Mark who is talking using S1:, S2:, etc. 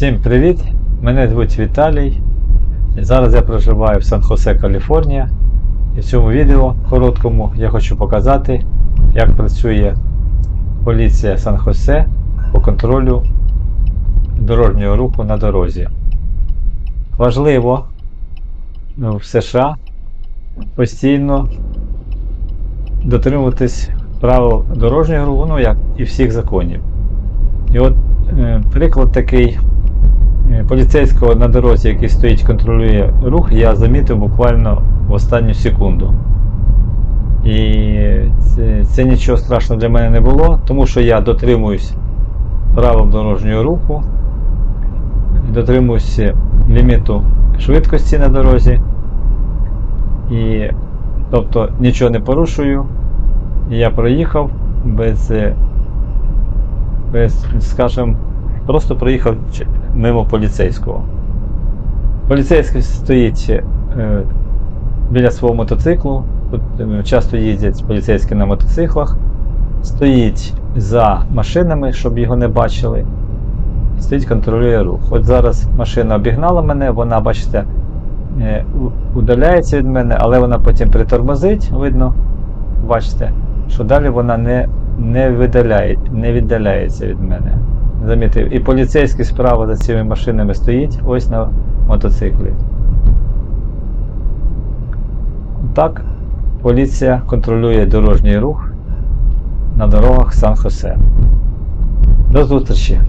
S1: Всім привіт! Мене звуть Віталій. Зараз я проживаю в Сан-Хосе, Каліфорнія. І в цьому відео короткому я хочу показати, як працює поліція Сан-Хосе по контролю дорожнього руху на дорозі. Важливо ну, в США постійно дотримуватись правил дорожнього руху, ну як і всіх законів. І от е, приклад такий поліцейського на дорозі, який стоїть, контролює рух, я замітив буквально в останню секунду. І це, це нічого страшного для мене не було, тому що я дотримуюсь правил дорожнього руху, дотримуюсь ліміту швидкості на дорозі. І тобто нічого не порушую. Я проїхав без без, скажем, просто проїхав мимо поліцейського. Поліцейський стоїть е, біля свого мотоциклу. Тут е, часто їздять поліцейські на мотоциклах. Стоїть за машинами, щоб його не бачили. Стоїть, контролює рух. От зараз машина обігнала мене, вона, бачите, е, удаляється від мене, але вона потім притормозить, видно, бачите, що далі вона не, не, видаляє, не віддаляється від мене. Замітив. І поліцейський справа за цими машинами стоїть ось на мотоциклі. Так, поліція контролює дорожній рух на дорогах Сан-Хосе. До зустрічі!